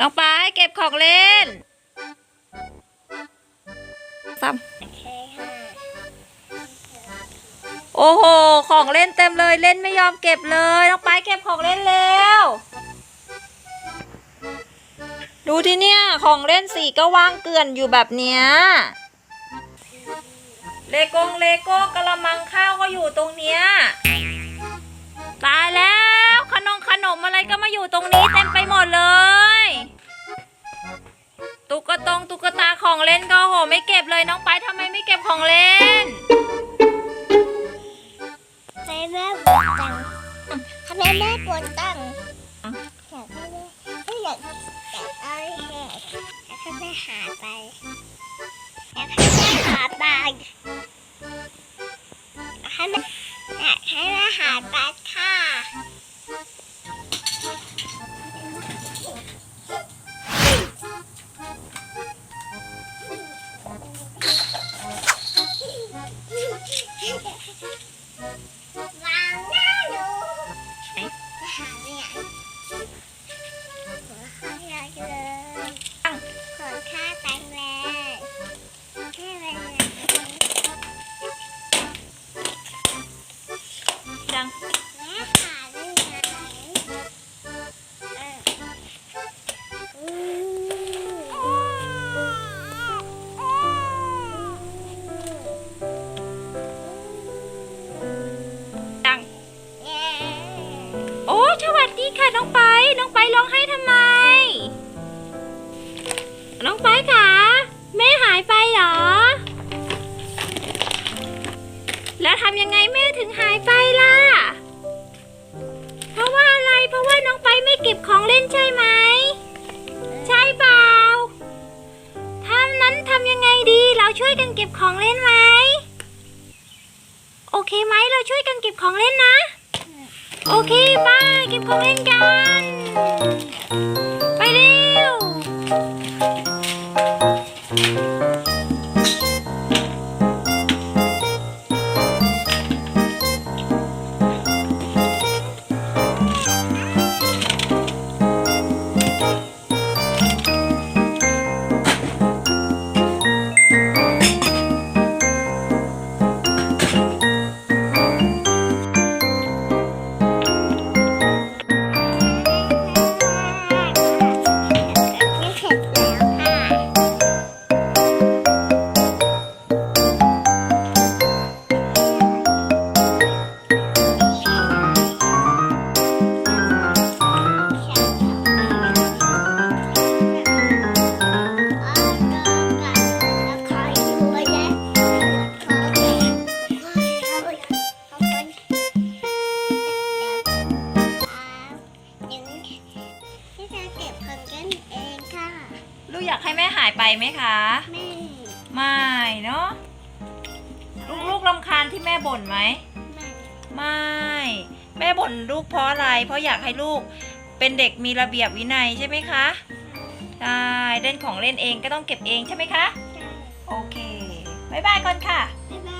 น้องปายเก็บของเล่นซ้ำโอ้โห ของเล่นเต็มเลยเล่นไม่ยอมเก็บเลย น้องปายเก็บของเล่นเร็ว ดูที่เนี่ย ของเล่นสีก็วางเกลื่อนอยู่แบบเนี้ยเลโกงเลโก้กระมังข้าวก็อยู่ตรงเนี้ย ตายแล้ว ไม่เก็บเลยน้องไปทำไมไม่เก็บของเล่นใช้แม่ปวดตังทำไมแม่ปวดตังอยากให้แม่ไม่อยากอยากเอาเหตุอยากให้แม่หาไปอยากให้แม่หาไปอยากให้แม่อยากให้แม่หาไปค่ะ วางหน้าหนูไปหาเนี่ยหัวข้าอยาเลยขนข้าตังเลยแค่เวลาดัง ไปค่ะแม่หายไปเหรอ แล้วทำยังไงแม่ถึงหายไปล่ะ เพราะว่าอะไร เพราะว่าน้องไปไม่เก็บของเล่นใช่ไหม ใช่เปล่าถ้านั้นทำยังไงดี เราช่วยกันเก็บของเล่นไหม โอเคไหมเราช่วยกันเก็บของเล่นนะ โอเคไปเก็บของเล่นกัน กอยากให้แม่หายไปไหมคะไม่เนาะลูกๆรำคาญที่แม่บ่นไหม ไม่ แม่บ่นลูกเพราะอะไร เพราะอยากให้ลูกเป็นเด็กมีระเบียบวินัยใช่ไหมคะใช่เล่นของเล่นเองก็ต้องเก็บเองใช่ไหมคะ โอเค บ๊ายบายก่อนค่ะ บ๊าย